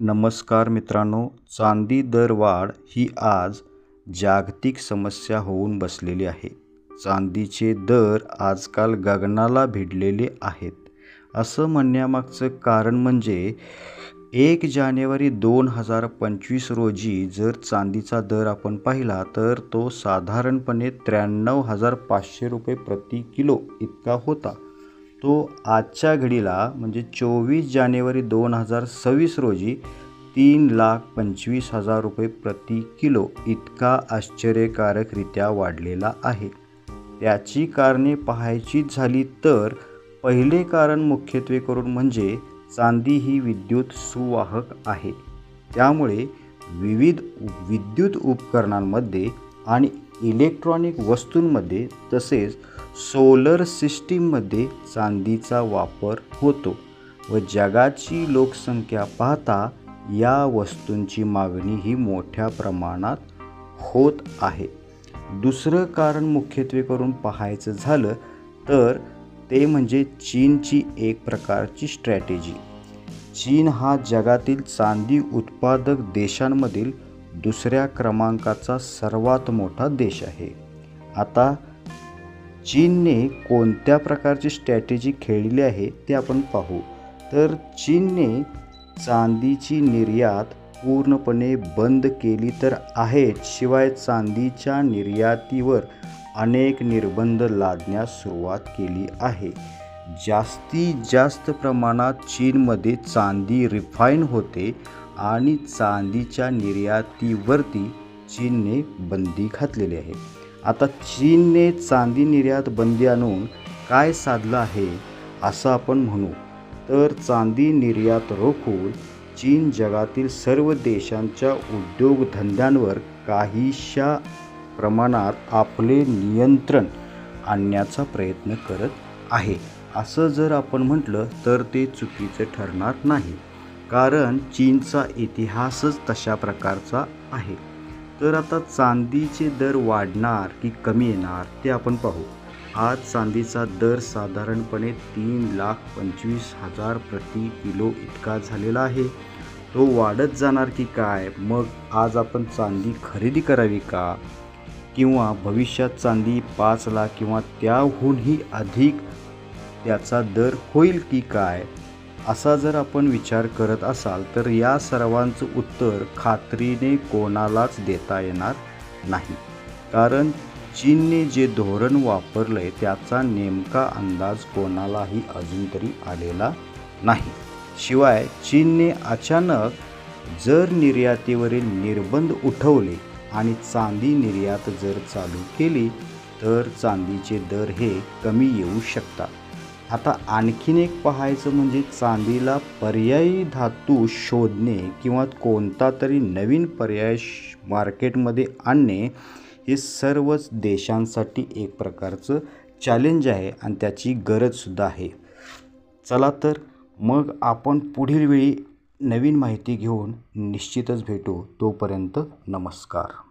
नमस्कार मित्रांनो चांदी दरवाढ ही आज जागतिक समस्या होऊन बसलेली आहे. चांदीचे दर आजकाल गगनाला भिडलेले आहेत. असं म्हणण्यामागचं कारण म्हणजे एक जानेवारी दोन हजार पंचवीस रोजी जर चांदीचा दर आपण पाहिला तर तो साधारणपणे त्र्याण्णव हजार पाचशे रुपये प्रति किलो इतका होता. तो आजच्या घडीला म्हणजे चोवीस जानेवारी दोन हजार सव्वीस रोजी तीन लाख पंचवीस हजार रुपये प्रति किलो इतका आश्चर्यकारकरित्या वाढलेला आहे. त्याची कारणे पाहायचीच झाली तर पहिले कारण मुख्यत्वे करून म्हणजे चांदी ही विद्युत सुवाहक आहे. त्यामुळे विविध विद्युत उपकरणांमध्ये आणि इलेक्ट्रॉनिक वस्तूंमध्ये तसेच सोलर सिस्टीममध्ये चांदीचा वापर होतो व जगाची लोकसंख्या पाहता या वस्तूंची मागणी ही मोठ्या प्रमाणात होत आहे. दुसरं कारण मुख्यत्वे करून पाहायचं झालं तर ते म्हणजे चीनची एक प्रकारची स्ट्रॅटेजी चीन हा जगातील चांदी उत्पादक देशांमधील दुसऱ्या क्रमांकाचा सर्वात मोठा देश आहे. आता चीनने कोणत्या प्रकारची स्ट्रॅटेजी खेळली आहे ते आपण पाहू. तर चीनने चांदीची निर्यात पूर्णपणे बंद केली तर आहेच शिवाय चांदीच्या निर्यातीवर अनेक निर्बंध लादण्यास सुरुवात केली आहे. जास्तीत जास्त प्रमाणात चीनमध्ये चांदी रिफाईन होते आणि चांदीच्या निर्यातीवरती चीनने बंदी घातलेली आहे. आता चीनने चांदी निर्यात बंदी आणून काय साधलं आहे असं आपण म्हणू. तर चांदी निर्यात रोखून चीन जगातील सर्व देशांच्या उद्योगधंद्यांवर काहीशा प्रमाणात आपले नियंत्रण आणण्याचा प्रयत्न करत आहे. असं जर आपण म्हटलं तर ते चुकीचं ठरणार नाही. कारण चीनचा इतिहासच तशा प्रकारचा आहे. तर आता चांदीचे दर वाढणार की कमी येणार ते आपण पाहू. आज चांदीचा दर साधारणपणे तीन लाख पंचवीस हजार प्रति किलो इतका झालेला आहे. तो वाढत जाणार की काय? मग आज आपण चांदी खरेदी करावी का? किंवा भविष्यात चांदी पाच लाख किंवा त्याहूनही अधिक त्याचा दर होईल की काय? असा जर आपण विचार करत असाल तर या सर्वांचं उत्तर खात्रीने कोणालाच देता येणार नाही. कारण चीनने जे धोरण वापरलं आहे त्याचा नेमका अंदाज कोणालाही अजून तरी आलेला नाही. शिवाय चीनने अचानक जर निर्यातीवरील निर्बंध उठवले आणि चांदी निर्यात जर चालू केली तर चांदीचे दर हे कमी येऊ शकतात. आता आणखीन एक पाहायचं म्हणजे चांदीला पर्यायी धातू शोधणे किंवा कोणता तरी नवीन पर्याय मार्केटमध्ये आणणे हे सर्वच देशांसाठी एक प्रकारचं चॅलेंज आहे आणि त्याची गरजसुद्धा आहे. चला तर मग आपण पुढील वेळी नवीन माहिती घेऊन निश्चितच भेटू. तोपर्यंत नमस्कार.